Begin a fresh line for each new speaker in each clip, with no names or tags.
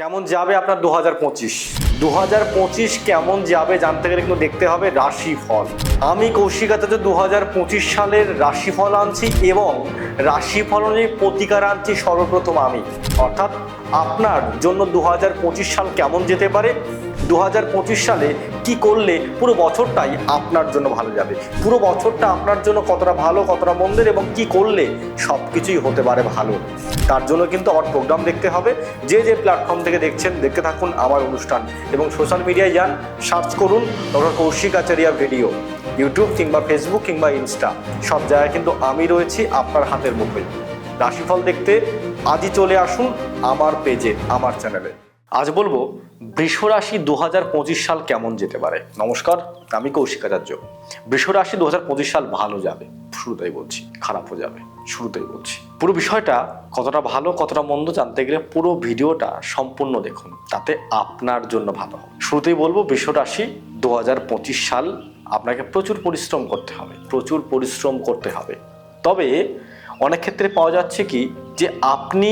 কেমন যাবে আপনার দু হাজার পঁচিশ? দু হাজার পঁচিশ কেমন যাবে জানতে গেলে কিন্তু দেখতে হবে রাশিফল। আমি কৌশিকাতে দু হাজার পঁচিশ সালের রাশিফল আনছি এবং রাশিফল অনুযায়ী প্রতিকার আনছি সর্বপ্রথম আমি। অর্থাৎ আপনার জন্য দু হাজার পঁচিশ সাল কেমন যেতে পারে? দু হাজার পঁচিশ সালে কি করলে পুরো বছরটাই আপনার জন্য ভালো যাবে? পুরো বছরটা আপনার জন্য কতটা ভালো, কতটা মন্দের এবং কি করলে সব কিছুই হতে পারে ভালো? তার জন্য কিন্তু আমার প্রোগ্রাম দেখতে হবে। যে যে প্ল্যাটফর্ম থেকে দেখছেন, দেখতে থাকুন আমার অনুষ্ঠান। এবং সোশ্যাল মিডিয়ায় যান সার্চ করুন doctor Kaushik Acharya video YouTube কিংবা ফেসবুক কিংবা ইনস্টা সব জায়গায় কিন্তু আমি রয়েছি আপনার হাতের মুখে। রাশিফল দেখতে আজই চলে আসুন আমার পেজে আমার চ্যানেলে আজ বলব, বৃষরাশি দু হাজার পঁচিশ সাল কেমন যেতে পারে? নমস্কার, আমি কৌশিক আচার্য বৃষরাশি দু হাজার পঁচিশ সাল ভালো যাবে, শুরুতেই বলছি, খারাপও যাবে, শুরুতেই বলছি। পুরো বিষয়টা কতটা ভালো, কতটা মন্দ জানতে গেলে পুরো ভিডিওটা সম্পূর্ণ দেখুন, তাতে আপনার জন্য ভালো হবে। শুরুতেই বলব, বৃষরাশি দু হাজার পঁচিশ সাল আপনাকে প্রচুর পরিশ্রম করতে হবে, প্রচুর পরিশ্রম করতে হবে। তবে অনেক ক্ষেত্রে পাওয়া যাচ্ছে কি, যে আপনি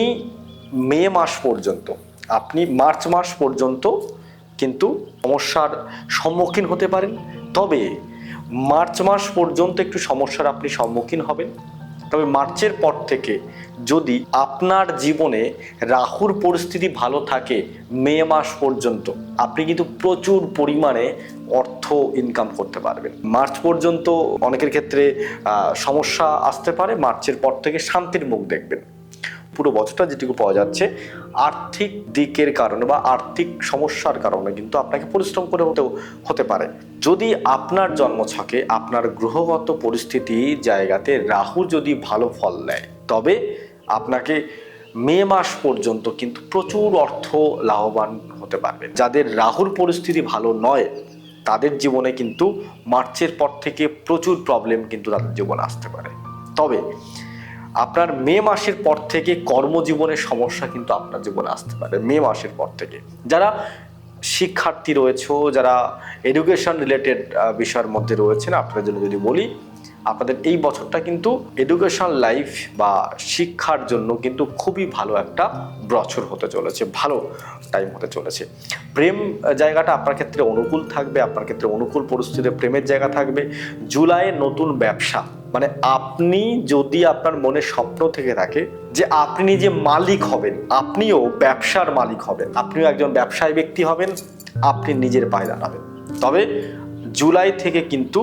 মে মাস পর্যন্ত আপনি মার্চ মাস পর্যন্ত কিন্তু সমস্যার সম্মুখীন হতে পারেন। তবে মার্চ মাস পর্যন্ত একটু সমস্যার আপনি সম্মুখীন হবেন। তবে মার্চের পর থেকে যদি আপনার জীবনে রাহুর পরিস্থিতি ভালো থাকে মে মাস পর্যন্ত, আপনি কিন্তু প্রচুর পরিমাণে অর্থ ইনকাম করতে পারবেন। মার্চ পর্যন্ত অনেকের ক্ষেত্রে সমস্যা আসতে পারে। মার্চের পর থেকে শান্তির মুখ দেখবেন। পুরো বছরটা যেটুকু পাওয়া যাচ্ছে, আর্থিক দিকের কারণে বা আর্থিক সমস্যার কারণে কিন্তু আপনাকে পরিশ্রম করে হতে পারে। যদি আপনার জন্মছকে আপনার গ্রহগত পরিস্থিতি জায়গাতে রাহু যদি ভালো ফল দেয় তবে আপনাকে মে মাস পর্যন্ত কিন্তু প্রচুর অর্থ লাভবান হতে পারবেন যাদের রাহুর পরিস্থিতি ভালো নয়, তাদের জীবনে কিন্তু মার্চের পর থেকে প্রচুর প্রবলেম কিন্তু তাদের জীবনে আসতে পারে। তবে আপনার মে মাসের পর থেকে কর্মজীবনের সমস্যা কিন্তু আপনার জীবনে আসতে পারে, মে মাসের পর থেকে। যারা শিক্ষার্থী রয়েছে, যারা এডুকেশন রিলেটেড বিষয়ের মধ্যে রয়েছেন, আপনাদের জন্য যদি বলি, আপনাদের এই বছরটা কিন্তু এডুকেশন লাইফ বা শিক্ষার জন্য কিন্তু খুবই ভালো একটা বছর হতে চলেছে, ভালো টাইম হতে চলেছে। প্রেম জায়গাটা আপনার ক্ষেত্রে অনুকূল থাকবে, আপনার ক্ষেত্রে অনুকূল পরিস্থিতিতে প্রেমের জায়গা থাকবে। জুলাইয়ে নতুন ব্যবসা মানে আপনি যদি আপনার মনে স্বপ্ন থেকে থাকে যে আপনি নিজে মালিক হবেন, আপনিও ব্যবসার মালিক হবেন, আপনিও একজন ব্যবসায়ী ব্যক্তি হবেন, আপনি নিজের পায়ে দাঁড়াবেন। তবে জুলাই থেকে কিন্তু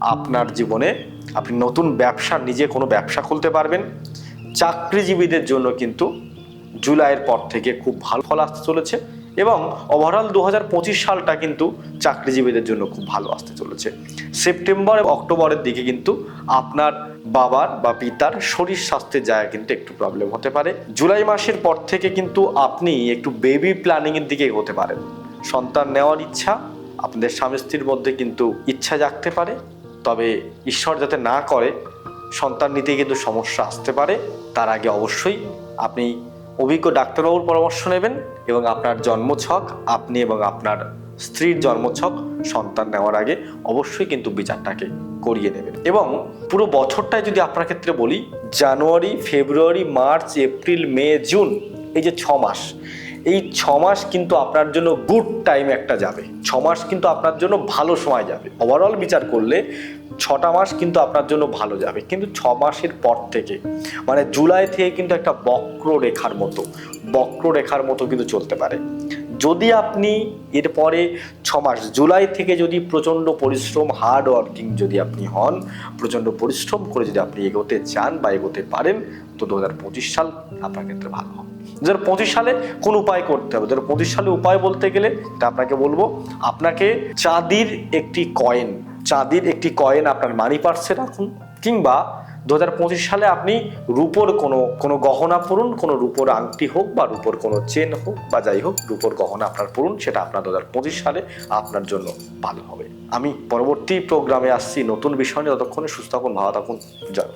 আপনার জীবনে আপনি নতুন ব্যবসা, নিজে কোনো ব্যবসা খুলতে পারবেন। চাকরিজীবীদের জন্য কিন্তু জুলাইয়ের পর থেকে খুব ভালো ফল আসতে চলেছে। এবং ওভারঅল দু হাজার পঁচিশ সালটা কিন্তু চাকরিজীবীদের জন্য খুব ভালো আসতে চলেছে। সেপ্টেম্বর এবং অক্টোবরের দিকে কিন্তু আপনার বাবার বা পিতার শরীর স্বাস্থ্যের জায়গা কিন্তু একটু প্রবলেম হতে পারে। জুলাই মাসের পর থেকে কিন্তু আপনি একটু বেবি প্ল্যানিংয়ের দিকে এগোতে পারেন। সন্তান নেওয়ার ইচ্ছা, আপনাদের স্বামী স্ত্রীর মধ্যে কিন্তু ইচ্ছা জাগতে পারে। তবে ঈশ্বর যাতে না করে, সন্তান নিতে কিন্তু সমস্যা আসতে পারে। তার আগে অবশ্যই আপনি অভিজ্ঞ ডাক্তারবাবুর পরামর্শ নেবেন এবং আপনার জন্মছক, আপনি এবং আপনার স্ত্রীর জন্মছক সন্তান নেওয়ার আগে অবশ্যই কিন্তু বিচারটাকে করিয়ে নেবেন। এবং পুরো বছরটাই যদি আপনার ক্ষেত্রে বলি, জানুয়ারি, ফেব্রুয়ারি, মার্চ, এপ্রিল, মে, জুন, এই যে ছ মাস এই ছ মাস কিন্তু আপনার জন্য গুড টাইম একটা যাবে। ছ মাস কিন্তু আপনার জন্য ভালো সময় যাবে। ওভারঅল বিচার করলে ছটা মাস কিন্তু আপনার জন্য ভালো যাবে। কিন্তু ছ মাসের পর থেকে মানে জুলাই থেকে কিন্তু একটা বক্র রেখার মতো বক্র রেখার মতো কিন্তু চলতে পারে। যদি আপনি এরপরে ছ মাস, জুলাই থেকে যদি প্রচণ্ড পরিশ্রম হার্ড ওয়ার্কিং যদি আপনি হন, প্রচণ্ড পরিশ্রম করে যদি আপনি এগোতে চান বা এগোতে পারেন, তো দু হাজার পঁচিশ সাল আপনার ক্ষেত্রে ভালো হবে। দু হাজার পঁচিশ সালে কোন উপায় করতে হবে দু হাজার পঁচিশ সালে উপায় বলতে গেলে এটা আপনাকে বলব, আপনাকে চাঁদির একটি কয়েন, চাঁদির একটি কয়েন আপনার মানি পার্সে রাখুন, কিংবা দু হাজার পঁচিশ সালে আপনি রূপোর কোনো কোনো গহনা পরুন, কোনো রূপোর আংটি হোক বা রূপোর কোনো চেন হোক বা যাই হোক, রূপোর গহনা আপনার পরুন, সেটা আপনার দু হাজার পঁচিশ সালে আপনার জন্য ভালো হবে আমি পরবর্তী প্রোগ্রামে আসছি, নতুন বিষয় নিয়ে ততক্ষণে সুস্থ থাকুন, ভালো থাকুন, জয়।